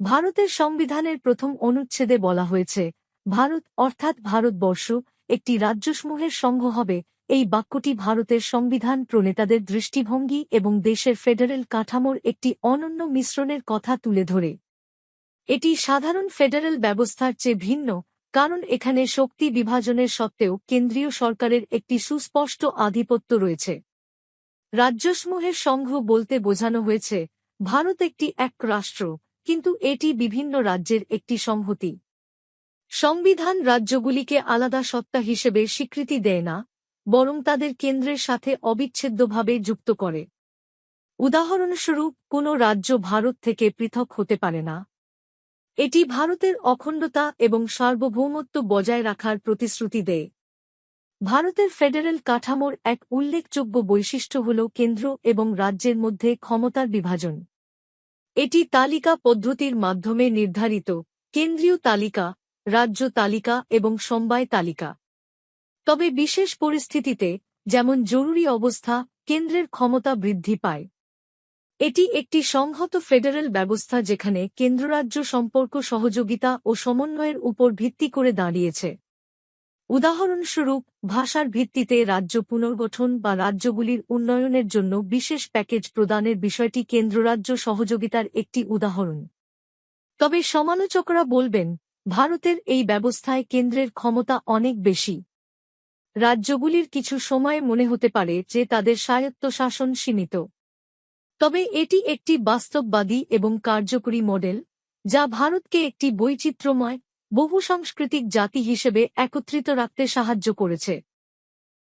ভারতের সংবিধানের প্রথম অনুচ্ছেদে বলা হয়েছে, ভারত অর্থাৎ ভারতবর্ষ একটি রাজ্যসমূহের সংঘ হবে। এই বাক্যটি ভারতের সংবিধান প্রণেতাদের দৃষ্টিভঙ্গি এবং দেশের ফেডারেল কাঠামোর একটি অনন্য মিশ্রণের কথা তুলে ধরে। এটি সাধারণ ফেডারেল ব্যবস্থার চেয়ে ভিন্ন, কারণ এখানে শক্তি বিভাজনের সত্ত্বেও কেন্দ্রীয় সরকারের একটি সুস্পষ্ট আধিপত্য রয়েছে। রাজ্যসমূহের সংঘ বলতে বোঝানো হয়েছে, ভারত একটি এক রাষ্ট্র। কিন্তু এটি বিভিন্ন রাজ্যের একটি সংহতি। সংবিধান রাজ্যগুলিকে আলাদা সত্তা হিসেবে স্বীকৃতি দেয় না, বরং তাদের কেন্দ্রের সাথে অবিচ্ছেদ্যভাবে যুক্ত করে। উদাহরণস্বরূপ, কোনো রাজ্য ভারত থেকে পৃথক হতে পারে না। এটি ভারতের অখণ্ডতা এবং সার্বভৌমত্ব বজায় রাখার প্রতিশ্রুতি দেয়। ভারতের ফেডারেল কাঠামোর এক উল্লেখযোগ্য বৈশিষ্ট্য হল কেন্দ্র এবং রাজ্যের মধ্যে ক্ষমতার বিভাজন। এটি তালিকা পদ্ধতির মাধ্যমে নির্ধারিত, কেন্দ্রীয় তালিকা, রাজ্য তালিকা এবং সমবায় তালিকা। তবে বিশেষ পরিস্থিতিতে, যেমন জরুরি অবস্থা, কেন্দ্রের ক্ষমতা বৃদ্ধি পায়। এটি একটি সংহত ফেডারেল ব্যবস্থা যেখানে কেন্দ্ররাজ্য সম্পর্ক সহযোগিতা ও সমন্বয়ের উপর ভিত্তি করে দাঁড়িয়েছে। উদাহরণস্বরূপ, ভাষার ভিত্তিতে রাজ্য পুনর্গঠন বা রাজ্যগুলির উন্নয়নের জন্য বিশেষ প্যাকেজ প্রদানের বিষয়টি কেন্দ্ররাজ্য সহযোগিতার একটি উদাহরণ। তবে সমালোচকরা বলবেন, ভারতের এই ব্যবস্থায় কেন্দ্রের ক্ষমতা অনেক বেশি। রাজ্যগুলির কিছু সময় মনে হতে পারে যে তাদের স্বায়ত্তশাসন সীমিত। তবে এটি একটি বাস্তববাদী এবং কার্যকরী মডেল, যা ভারতকে একটি বৈচিত্র্যময় বহুসাংস্কৃতিক জাতি হিসেবে একত্রিত রাখতে সাহায্য করেছে।